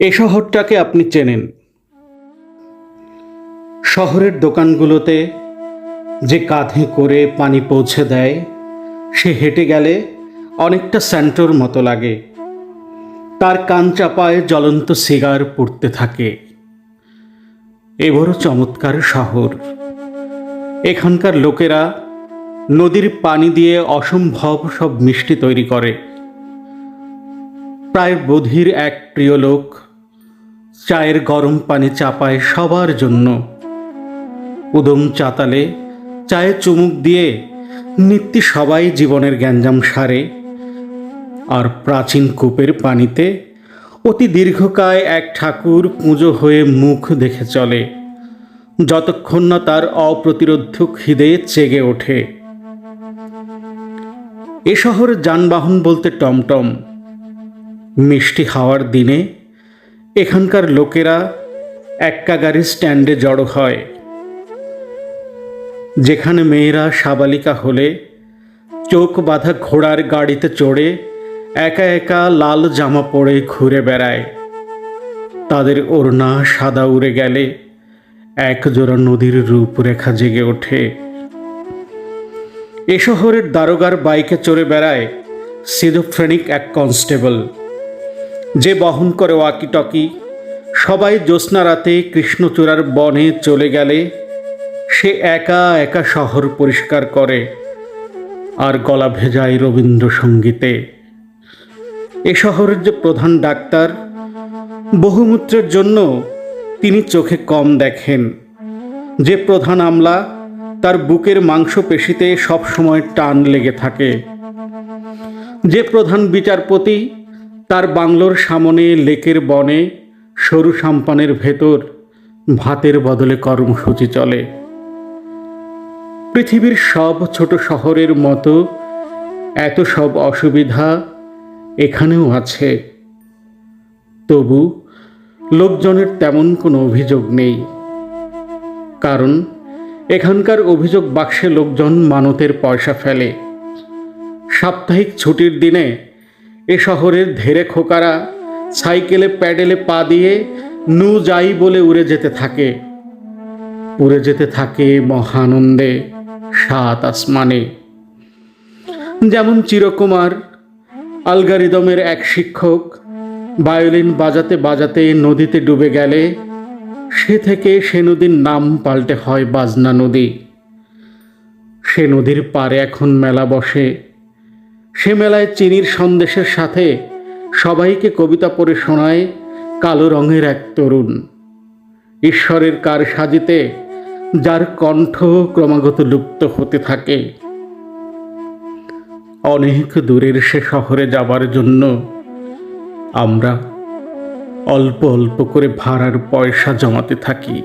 এ শহরটাকে আপনি চেনেন। শহরের দোকানগুলোতে যে কাঁধে করে পানি পৌঁছে দেয়, সে হেঁটে গেলে অনেকটা স্যান্টোর মতো লাগে। তার কান চাপায় জ্বলন্ত সিগার পড়তে থাকে। এ বড় চমৎকার শহর। এখানকার লোকেরা নদীর পানি দিয়ে অসম্ভব সব মিষ্টি তৈরি করে। প্রায় বধির এক প্রিয় লোক চায়ের গরম পানি চাপায় সবার জন্য। উদম চাতালে চায়ে চুমুক দিয়ে নিত্যি সবাই জীবনের গ্যাঞ্জাম সারে। আর প্রাচীন কূপের পানিতে অতি দীর্ঘকায় এক ঠাকুর পুজো হয়ে মুখ দেখে চলে। যতক্ষণ না তার অপ্রতিরোধ্য খিদে চেগে ওঠে। এ শহর যানবাহন বলতে টমটম। মিষ্টি হাওয়ার দিনে এখানকার লোকেরা এক্কা গাড়ির স্ট্যান্ডে জড়ো হয়। যেখানে মেয়েরা সাবালিকা হলে, চোখ বাঁধা ঘোড়ার গাড়িতে চড়ে, একা একা লাল জামা পরে ঘুরে বেড়ায়। তাদের ওড়না সাদা উড়ে গেলে, এক জোড়া নদীর রূপরেখা জেগে ওঠে। এ শহরের দারোগার বাইকে চড়ে বেড়ায় সিজোফ্রেনিক এক কনস্টেবল। যে বহন করে ওয়াকি টকি সবাই জ্যোৎস্না রাতে কৃষ্ণচূড়ার বনে চলে গেলে সে একা একা শহর পরিষ্কার করে আর গলা ভেজায় রবীন্দ্রসঙ্গীতে। এ শহরের যে প্রধান ডাক্তার, বহুমূত্রের জন্য তিনি চোখে কম দেখেন। যে প্রধান আমলা তার বুকের মাংসপেশিতে সবসময় টান লেগে থাকে। যে প্রধান বিচারপতি তার বাংলোর সামনে লেকের বনে, সরু সাম্পানের ভেতর ভাতের বদলে কর্মসূচি চলে। পৃথিবীর সব ছোট শহরের মতো এত সব অসুবিধা এখানেও আছে। তবু লোকজনের তেমন কোনো অভিযোগ নেই। কারণ এখানকার অভিযোগ বাক্সে লোকজন মানতের পয়সা ফেলে। সাপ্তাহিক ছুটির দিনে এ শহরের ধেরে খোকারা সাইকেলে প্যাডেলে পা দিয়ে নু যাই বলে উড়ে যেতে থাকে। উড়ে যেতে থাকে মহানন্দে সাত আসমানে। যেমন চিরকুমার, আলগারিদমের এক শিক্ষক, বায়োলিন বাজাতে বাজাতে নদীতে ডুবে গেলে সে থেকে সে নদীর নাম পাল্টে হয় বাজনা নদী। সে নদীর পারে এখন মেলা বসে। সে মেলায় চিনির সন্দেশের সাথে সবাইকে কবিতা পড়ে শোনায় কালো রঙের এক তরুণ। ঈশ্বরের কার সাজিতে যার কণ্ঠ ক্রমাগত লুপ্ত হতে থাকে। অনেক দূরের সে শহরে যাবার জন্য আমরা অল্প অল্প করে ভাড়ার পয়সা জমাতে থাকি।